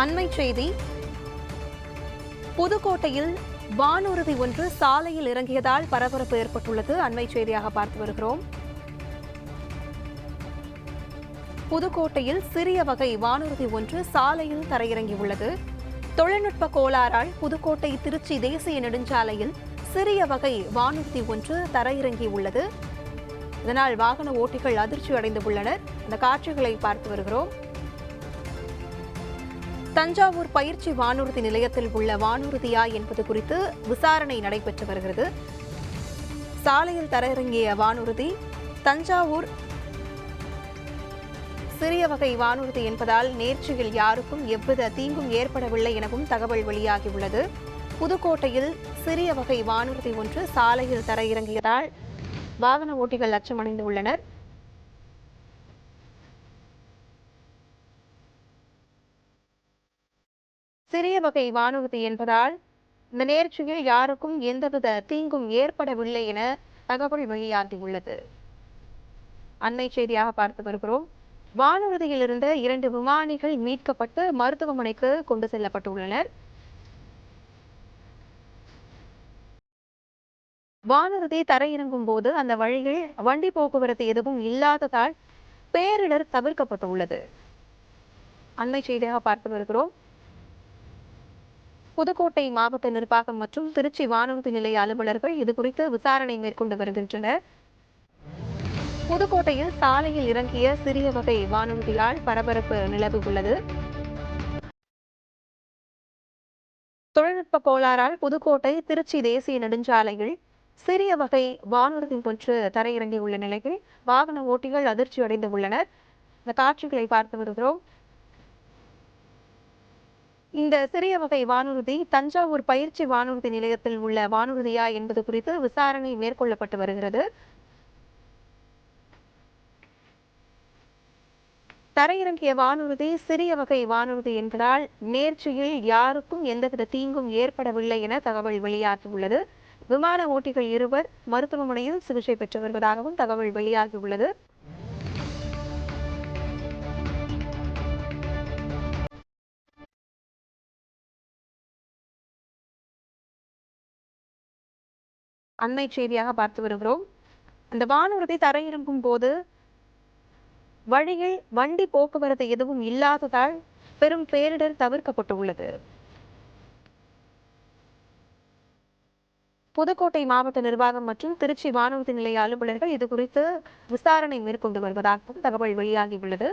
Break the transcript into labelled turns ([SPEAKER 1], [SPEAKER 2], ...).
[SPEAKER 1] அண்மை செய்தி. புதுக்கோட்டையில் வானூர்தி ஒன்று சாலையில் இறங்கியதால் பரபரப்பு ஏற்பட்டுள்ளது. அண்மை செய்தியாக பார்த்து வருகிறோம். புதுக்கோட்டையில் சிறிய வகை வானூர்தி ஒன்று சாலையில் தரையிறங்கியுள்ளது. தொழில்நுட்ப கோளாறால் புதுக்கோட்டை திருச்சி தேசிய நெடுஞ்சாலையில் சிறிய வகை வானூர்தி ஒன்று தரையிறங்கியுள்ளது. இதனால் வாகன ஓட்டிகள் அதிர்ச்சி அடைந்து உள்ளனர். இந்த காட்சிகளை பார்த்து வருகிறோம். தஞ்சாவூர் பயிற்சி வானூர்தி நிலையத்தில் உள்ள வானூர்தியா என்பது குறித்து விசாரணை நடைபெற்று வருகிறது. சாலையில் தரையிறங்கிய வானூர்தி தஞ்சாவூர் சிறிய வகை வானூர்தி என்பதால் நேர்ச்சியில் யாருக்கும் எவ்வித தீங்கும் ஏற்படவில்லை எனவும் தகவல் வெளியாகியுள்ளது. புதுக்கோட்டையில் சிறிய வகை வானூர்தி ஒன்று சாலையில் தரையிறங்கியதால் வாகன ஓட்டிகள் அச்சமடைந்து சிறிய வகை வானூர்தி என்பதால் இந்த நேர்ச்சியில் யாருக்கும் எந்தவித தீங்கும் ஏற்படவில்லை என தகவல் வெளியாகியுள்ளது அண்மை செய்தியாக பார்த்து வருகிறோம். வானூர்தியில் இருந்த இரண்டு விமானிகள் மீட்கப்பட்டு மருத்துவமனைக்கு கொண்டு செல்லப்பட்டுள்ளனர். வானூர்தி தரையிறங்கும் போது அந்த வழியில் வண்டி போக்குவரத்து எதுவும் இல்லாததால் பேரிடர் தவிர்க்கப்பட்டுள்ளது. அண்மை செய்தியாக பார்த்து வருகிறோம். புதுக்கோட்டை மாவட்ட நிர்வாகம் மற்றும் திருச்சி வானூர்தி நிலைய அலுவலர்கள் இதுகுறித்து விசாரணை மேற்கொண்டு வருகின்றனர். புதுக்கோட்டையில் சாலையில் இறங்கிய சிறிய வகை வானூர்தியால் பரபரப்பு நிலவு உள்ளது. தொழில்நுட்ப கோளாறால் புதுக்கோட்டை திருச்சி தேசிய நெடுஞ்சாலையில் சிறிய வகை வானூர்தி ஒன்று தரையிறங்கியுள்ள நிலையில் வாகன ஓட்டிகள் அதிர்ச்சி அடைந்து உள்ளனர். இந்த காட்சிகளை பார்த்து வருகிறோம். இந்த சிறிய வகை வானூர்தி தஞ்சாவூர் பயிற்சி வானூர்தி நிலையத்தில் உள்ள வானூர்தியா என்பது குறித்து விசாரணை மேற்கொள்ளப்பட்டு வருகிறது. தரையிறங்கிய வானூர்தி சிறிய வகை வானூர்தி என்பதால் நேர்ச்சியில் யாருக்கும் எந்தவித தீங்கும் ஏற்படவில்லை என தகவல் வெளியாகியுள்ளது. விமான ஓட்டிகள் இருவர் மருத்துவமனையில் சிகிச்சை பெற்று வருவதாகவும் தகவல் வெளியாகியுள்ளது. அண்மை செய்தியாக பார்த்து வருகிறோம். அந்த வானூர்தி தரையிறங்கும் போது வழியில் வண்டி போக்குவரத்து எதுவும் இல்லாததால் பெரும் பேரிடர் தவிர்க்கப்பட்டுள்ளது. புதுக்கோட்டை மாவட்ட நிர்வாகம் மற்றும் திருச்சி வானூர்தி நிலைய அலுவலர்கள் இது குறித்து விசாரணை மேற்கொண்டு வருவதாகவும் தகவல் வெளியாகியுள்ளது